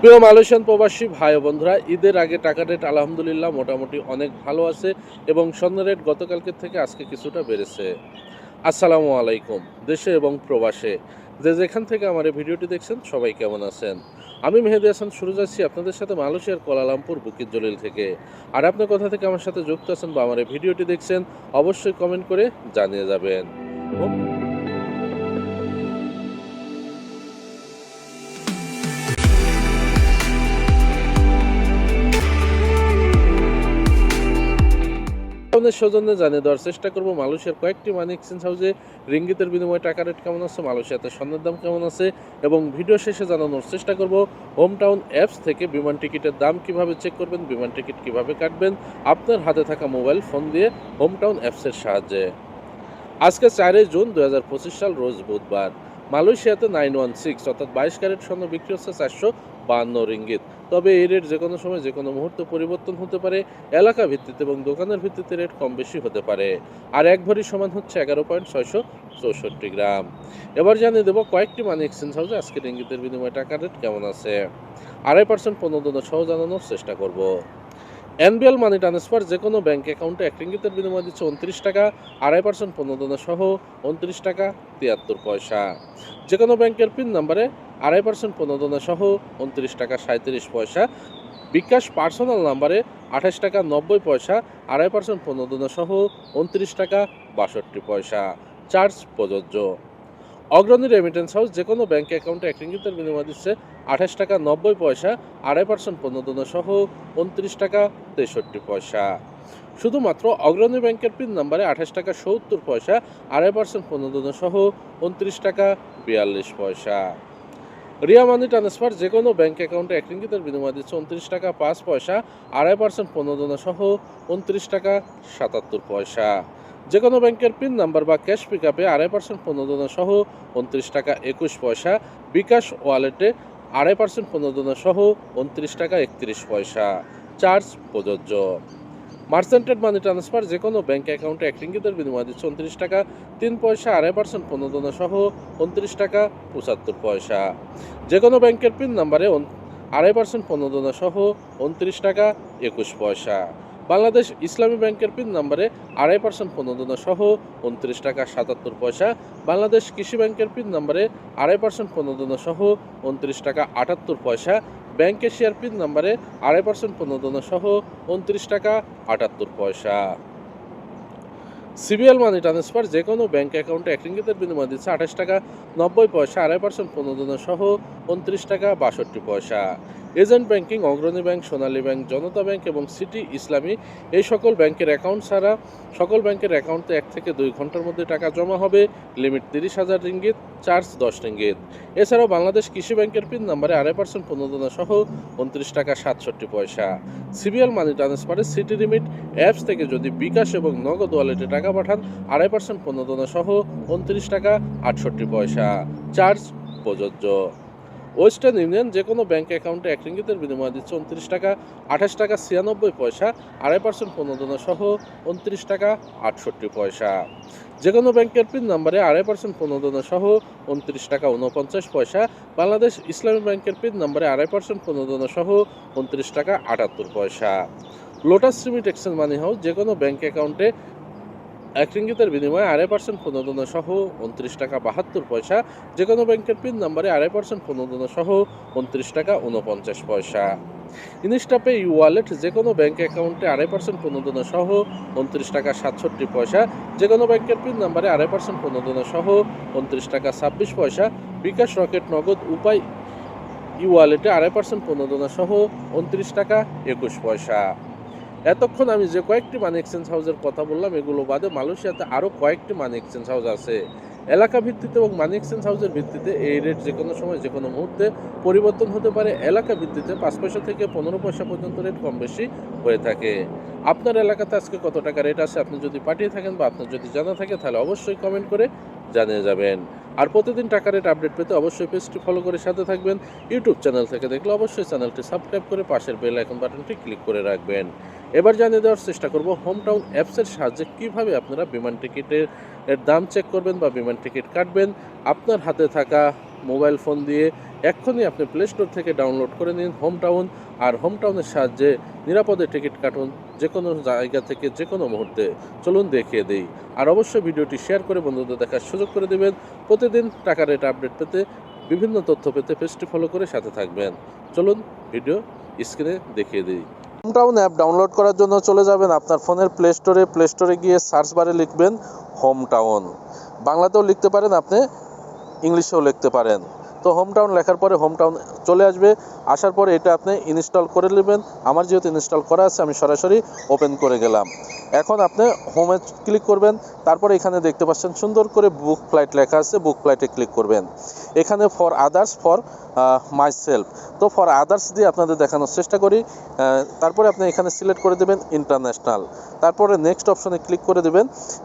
প্রিয় মালয়েশিয়ান প্রবাসী ভাই বন্ধুরা, ঈদের আগে টাকা রেট আলহামদুলিল্লাহ মোটামুটি অনেক ভালো আছে এবং স্বর্ণ রেট গতকালকের থেকে আজকে কিছুটা বেড়েছে। আসসালামু আলাইকুম, দেশে এবং প্রবাসে। যে যেখান থেকে আমার এই ভিডিওটি দেখছেন, সবাই কেমন আছেন? আমি মেহেদি হাসান, শুরু যাচ্ছি আপনাদের সাথে মালয়েশিয়ার কোলালামপুর বুকির জলিল থেকে। আর আপনি কথা থেকে আমার সাথে যুক্ত আছেন বা আমার এই ভিডিওটি দেখছেন, অবশ্যই কমেন্ট করে জানিয়ে যাবেন। আপনাদের সৌজন্যে জানিয়ে দেওয়ার চেষ্টা করব, মালয়েশিয়ার কয়েকটি মানি এক্সচেঞ্জ হাউসে রিঙ্গিতের বিনিময়ে টাকা রেট কেমন আছে, মালয়েশিয়াতে স্বর্ণের দাম কেমন আছে এবং ভিডিও শেষে জানানোর চেষ্টা করব হোম টাউন অ্যাপস থেকে বিমান টিকিটের দাম কীভাবে চেক করবেন, বিমান টিকিট কীভাবে কাটবেন, আপনার হাতে থাকা মোবাইল ফোন দিয়ে হোম টাউন অ্যাপসের সাহায্যে। আজকে চারই জুন দুহাজার পঁচিশ সাল, রোজ বুধবার। মালয়েশিয়াতে নাইন ওয়ান সিক্স অর্থাৎ বাইশ ক্যারেট স্বর্ণ বিক্রি হচ্ছে চারশো বাহান্ন রিঙ্গিত। তবে এই রেট যে কোনো সময় যে কোনো মুহূর্তে পরিবর্তন হতে পারে, এলাকা ভিত্তিতে এবং দোকানের ভিত্তিতে রেট কম বেশি হতে পারে। আর এক ভরি সমান হচ্ছে এগারো পয়েন্ট ছয়শো চৌষট্টি গ্রাম। এবার জানিয়ে দেবো কয়েকটি মানি এক্সচেঞ্জ হাউসে আজকে রিঙ্গিতের বিনিময়ে টাকার রেট কেমন আছে। আড়াই পার্সেন্ট প্রণোদনা সহ জানানোর চেষ্টা করব। এনবিএল মানি ট্রান্সফার যে কোনো ব্যাঙ্ক অ্যাকাউন্টে এক রিঙ্গিতের বিনিময় দিচ্ছে উনত্রিশ টাকা, আড়াই পার্সেন্ট প্রণোদনা সহ উনত্রিশ টাকা তিয়াত্তর পয়সা। যে কোনো ব্যাংকের পিন নাম্বারে আড়াই পার্সেন্ট প্রণোদনা সহ উনত্রিশ টাকা সাঁত্রিশ পয়সা। বিকাশ পার্সোনাল নাম্বারে আঠাশ টাকা নব্বই পয়সা, আড়াই পার্সেন্ট প্রণোদনা সহ উনত্রিশ টাকা বাষট্টি পয়সা। চার্জ প্রযোজ্য। অগ্রণী রেমিটেন্স হাউস যে কোনো ব্যাঙ্ক অ্যাকাউন্টে এক রিঙ্গিতের বিনিময় দিচ্ছে আঠাশ টাকা নব্বই পয়সা, আড়াই পার্সেন্ট প্রণোদনা সহ উনত্রিশ টাকা তেষট্টি পয়সা। শুধুমাত্র অগ্রণী ব্যাংকের পিন নাম্বারে আঠাশ টাকা সত্তর পয়সা, আড়াই পার্সেন্ট প্রণোদনা সহ উনত্রিশ টাকা বিয়াল্লিশ পয়সা। রিয়া মানি ট্রান্সফার যে কোনো ব্যাঙ্ক অ্যাকাউন্টে এক রিঙ্গিতের বিনিময় দিচ্ছে উনত্রিশ টাকা, পাঁচ পয়সা, আড়াই পার্সেন্ট প্রণোদনা সহ উনত্রিশ টাকা, সাতাত্তর পয়সা। যে কোনো ব্যাংকের পিন নাম্বার বা ক্যাশ পিক আপে আড়াই পার্সেন্ট প্রণোদনা সহ উনত্রিশ টাকা, একুশ পয়সা। বিকাশ ওয়ালেটে আড়াই পার্সেন্ট প্রণোদনা সহ উনত্রিশ টাকা, একত্রিশ পয়সা। চার্জ প্রযোজ্য। মার্সেন্টেড মানি ট্রান্সফার যে কোনো ব্যাঙ্ক অ্যাকাউন্টে এক রিঙ্গিতের বিনিময় দিচ্ছে উনত্রিশ টাকা, তিন পয়সা আড়াই পার্সেন্ট প্রণোদনা সহ উনত্রিশ টাকা, পঁচাত্তর পয়সা। যে কোনো ব্যাংকের পিন নাম্বারে আড়াই পার্সেন্ট প্রণোদনা সহ উনত্রিশ টাকা, একুশ পয়সা। বাংলাদেশ ইসলামী ব্যাংকের পিন নাম্বারে আড়াই পার্সেন্ট প্রণোদনা সহ উনত্রিশ টাকা, সাতাত্তর পয়সা। বাংলাদেশ কৃষি ব্যাংকের পিন নাম্বারে আড়াই পার্সেন্ট প্রণোদনা সহ উনত্রিশ টাকা, আটাত্তর পয়সা। ব্যাংক শেয়ার পিন নাম্বারে আড়াই পার্সেন্ট প্রণোদনা সহ উনত্রিশ টাকা আটাত্তর পয়সা। সিবিএল মানি ট্রান্সফার যে কোনো ব্যাঙ্ক অ্যাকাউন্টে এক রিঙ্গিতের বিনিময় দিচ্ছে আঠাশ টাকা নব্বই পয়সা, আড়াই পার্সেন্ট প্রণোদনা সহ উনত্রিশ টাকা বাষট্টি পয়সা। Agent banking, Agrani bank, Sonali bank, Janata bank এবং সিটি ইসলামী এই সকল ব্যাংকের অ্যাকাউন্ট ছাড়া সকল ব্যাংকের অ্যাকাউন্টে এক থেকে দুই ঘণ্টার মধ্যে টাকা জমা হবে। লিমিট তিরিশ হাজার রিঙ্গিত, চার্জ দশ রিঙ্গিত। এছাড়াও বাংলাদেশ কৃষি ব্যাংকের পিন নাম্বারে আড়াই পার্সেন্ট প্রণোদনা সহ উনত্রিশ টাকা সাতষট্টি পয়সা। সিবিএল মানি ট্রান্সফারে সিটি লিমিট, অ্যাপস থেকে যদি বিকাশ এবং নগদ ওয়ালেটে টাকা পাঠান, আড়াই পার্সেন্ট প্রণোদনা সহ উনত্রিশ টাকা আটষট্টি পয়সা। চার্জ প্রযোজ্য। ওয়েস্টার্ন ইউনিয়ন যে কোনো ব্যাঙ্ক অ্যাকাউন্টে এক রিঙ্গিতের বিনিময় দিচ্ছে উনত্রিশ টাকা, আঠাশ টাকা, ছিয়ানব্বই পয়সা, আড়াই পার্সেন্ট প্রণোদনা সহ উনত্রিশ টাকা, আটষট্টি পয়সা। যে কোনো ব্যাংকের পিন নাম্বারে আড়াই পার্সেন্ট প্রণোদনা সহ উনত্রিশ টাকা উনপঞ্চাশ পয়সা। বাংলাদেশ ইসলামী ব্যাংকের পিন নাম্বারে আড়াই পার্সেন্ট প্রণোদনা সহ উনত্রিশ টাকা, আটাত্তর পয়সা। Lotus limit exchange money house যে কোনো ব্যাঙ্ক অ্যাকাউন্টে এক রিঙ্গিতের বিনিময়ে আড়াই পার্সেন্ট প্রণোদনা সহ উনত্রিশ টাকা বাহাত্তর পয়সা যে কোনো ব্যাংকের পিন নাম্বারে আড়াই পার্সেন্ট প্রণোদনা সহ উনত্রিশ টাকা উনপঞ্চাশ পয়সা। ইনস্টাপে ই ওয়ালেট যে কোনো ব্যাংক অ্যাকাউন্টে আড়াই পার্সেন্ট প্রণোদনা সহ উনত্রিশ টাকা সাতষট্টি পয়সা যে কোনো ব্যাংকের পিন নাম্বারে আড়াই পার্সেন্ট প্রণোদনা সহ উনত্রিশ টাকা ছাব্বিশ পয়সা, বিকাশ রকেট নগদ উপায় ই ওয়ালেটে আড়াই পার্সেন্ট প্রণোদনা সহ উনত্রিশ টাকা একুশ পয়সা। এতক্ষণ আমি যে কয়েকটি মানি এক্সচেঞ্জ হাউসের কথা বললাম, এগুলো বাদে মালয়েশিয়াতে আরও কয়েকটি মানি এক্সচেঞ্জ হাউস আছে। এলাকা ভিত্তিতে এবং মানি এক্সচেঞ্জ হাউসের ভিত্তিতে এই রেট যে কোনো সময়, যে কোনো মুহূর্তে পরিবর্তন হতে পারে। এলাকা ভিত্তিতে পাঁচ পয়সা থেকে পনেরো পয়সা পর্যন্ত রেট কম বেশি হয়ে থাকে। আপনার এলাকাতে আজকে কত টাকা রেট আছে আপনি যদি পাঠিয়ে থাকেন বা আপনার যদি জানা থাকে, তাহলে অবশ্যই কমেন্ট করে জানিয়ে যাবেন। আর প্রতিদিন টাকা রেট আপডেট পেতে অবশ্যই পেজটি ফলো করে সাথে থাকবেন। ইউটিউব চ্যানেল থেকে দেখলে অবশ্যই চ্যানেলটি সাবস্ক্রাইব করে পাশের বেল আইকন বাটনটি ক্লিক করে রাখবেন। এবার জানিয়ে দেওয়ার চেষ্টা করব হোম টাউন অ্যাপসের সাহায্যে কীভাবে আপনারা বিমান টিকিটের, এর দাম চেক করবেন বা বিমান টিকিট কাটবেন। আপনার হাতে থাকা মোবাইল ফোন দিয়ে এক্ষুনি আপনি প্লে স্টোর থেকে ডাউনলোড করে নিন হোম টাউন আর হোম টাউনের সাহায্যে নিরাপদে টিকিট কাটুন যে কোনো জায়গা থেকে যে কোনো মুহূর্তে। চলুন দেখিয়ে দিই। আর অবশ্যই ভিডিওটি শেয়ার করে বন্ধুদের দেখার সুযোগ করে দেবেন। প্রতিদিন টাকা রেট আপডেট পেতে বিভিন্ন তথ্য পেতে পেজটি ফলো করে সাথে থাকবেন। চলুন ভিডিও স্ক্রিনে দেখিয়ে দিই। হোম টাউন অ্যাপ ডাউনলোড করার জন্য চলে যাবেন আপনার ফোনের প্লে স্টোরে প্লে স্টোরে গিয়ে সার্চ বারে লিখবেন হোমটাউন বাংলাতেও লিখতে পারেন আপনি, ইংলিশেও লিখতে পারেন। তো হোমটাউন লেখার পরে হোমটাউন চলে আসবে। আসার পরে এটা আপনি ইনস্টল করে নেবেন। আমার যেহেতু ইনস্টল করা আছে, আমি সরাসরি ওপেন করে গেলাম। এখন আপনি হোমে ক্লিক করবেন, তারপরে এখানে দেখতে পাচ্ছেন সুন্দর করে বুক ফ্লাইট লেখা আছে বুক ফ্লাইটে ক্লিক করবেন। এখানে for others for my self তো ফর আদার্স দিয়ে আপনাদের দেখানোর চেষ্টা করি। তারপরে আপনি এখানে সিলেক্ট করে দেবেন ইন্টারন্যাশনাল তারপরে নেক্সট অপশনে ক্লিক করে দেবেন।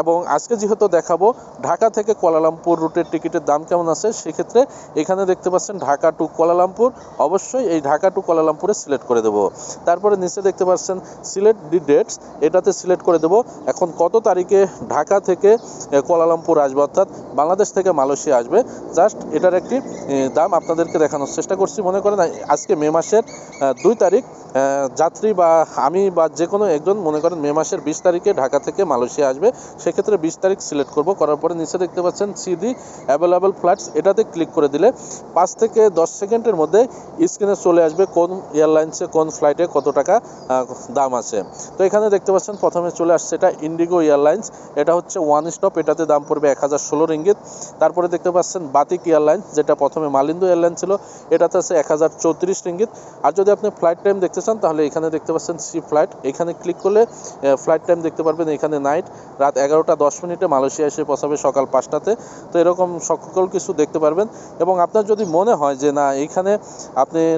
এবং আজকে যেহেতু দেখাবো, ঢাকা থেকে কুয়ালালামপুর রুটের টিকিটের দাম কেমন আছে, সেক্ষেত্রে এখানে দেখতে পাচ্ছেন ঢাকা টু কুয়ালালামপুর। অবশ্যই এই ঢাকা টু কুয়ালালামপুরে সিলেক্ট করে দেবো। তারপরে নিচে দেখতে পাচ্ছেন সিলেক্ট দি ডেটস এটাতে সিলেক্ট করে দেবো। এখন কত তারিখে ঢাকা থেকে কুয়ালালামপুর আসবে, অর্থাৎ বাংলাদেশ থেকে মালয়েশিয়া আসবে। জাস্ট এটার একটি দাম আপনাদেরকে দেখানোর চেষ্টা করছি। মনে করেন আজকে মে মাসের দুই তারিখ যাত্রী বা আমি বা যে কোনো একজন, মনে করেন মে মাসের বিশ তারিখে ঢাকা থেকে মালয়েশিয়া আসবে, সেক্ষেত্রে বিশ তারিখ সিলেক্ট করব। করার পরে নিচে দেখতে পাচ্ছেন সিডি অ্যাভেলেবল ফ্ল্যাটস এটাতে ক্লিক করে দিলে পাঁচ থেকে দশ সেকেন্ডের মধ্যে স্ক্রিনে চলে আসবে কোন এয়ারলাইন্সে কোন ফ্লাইটে কত টাকা দাম আছে। তো এখানে দেখতে পাচ্ছেন, প্রথমে চলে আসছে এটা ইন্ডিগো এয়ারলাইন্স এটা হচ্ছে ওয়ান স্টপ এটাতে দাম পড়বে এক হাজার ষোলো রিঙ্গিত। তারপরে দেখতে পাচ্ছেন বাতিক এয়ারলাইন্স যেটা প্রথমে মালিন্দু এয়ারলাইন ছিল, এটাতে আছে এক হাজার চৌত্রিশ রিঙ্গিত। আর যদি আপনি ফ্লাইট টাইম দেখতে চান, তাহলে এখানে দেখতে পাচ্ছেন সি ফ্লাইট এখানে ক্লিক করলে ফ্লাইট টাইম দেখতে পারবেন এখানে নাইট রাত এগারোটা দশ মিনিটে মালয়েশিয়া এসে পৌঁছাবে সকাল পাঁচটাতে। তো এরকম সকল কিছু দেখতে পারবেন। এবং আপনার যদি মনে হয় যে না এইখানে আপনি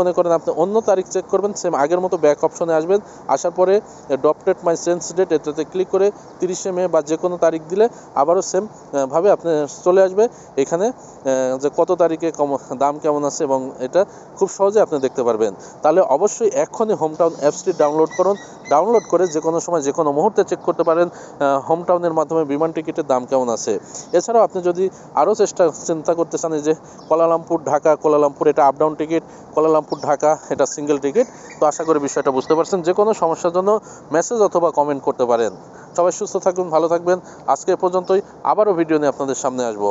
মনে করেন আপনি অন্য তারিখ চেক করবেন সেম আগের মতো ব্যাক অপশনে আসবেন। আসার পরে ডপটেড মাই সেন্স ডেট এটাতে ক্লিক করে তিরিশে মে বা যে কোনো তারিখ দিলে আবারও সেম ভাবে আপনি চলে আসবে। এখানে যে কত তারিখে কম, দাম কেমন আছে এবং এটা খুব সহজে আপনি দেখতে পারবেন। তাহলে অবশ্যই এক্ষুনি হোমটাউন অ্যাপসটি ডাউনলোড করুন। ডাউনলোড করে যে কোনো সময়, যে কোনো মুহূর্তে চেক করতে পারেন হোম টাউনের মাধ্যমে বিমান টিকিটের দাম কেমন আছে। এছাড়াও আপনি যদি আরও চেষ্টা, চিন্তা করতে চান যে Kuala Lumpur Dhaka, Kuala Lumpur এটা up down ticket Kuala Lumpur Dhaka এটা সিঙ্গেল টিকিট তো আশা করি বিষয়টা বুঝতে পারছেন। যে কোনো সমস্যার জন্য মেসেজ অথবা কমেন্ট করতে পারেন। সবাই সুস্থ থাকুন, ভালো থাকবেন। আজকে পর্যন্তই, আবারও ভিডিও নিয়ে আপনাদের সামনে আসব।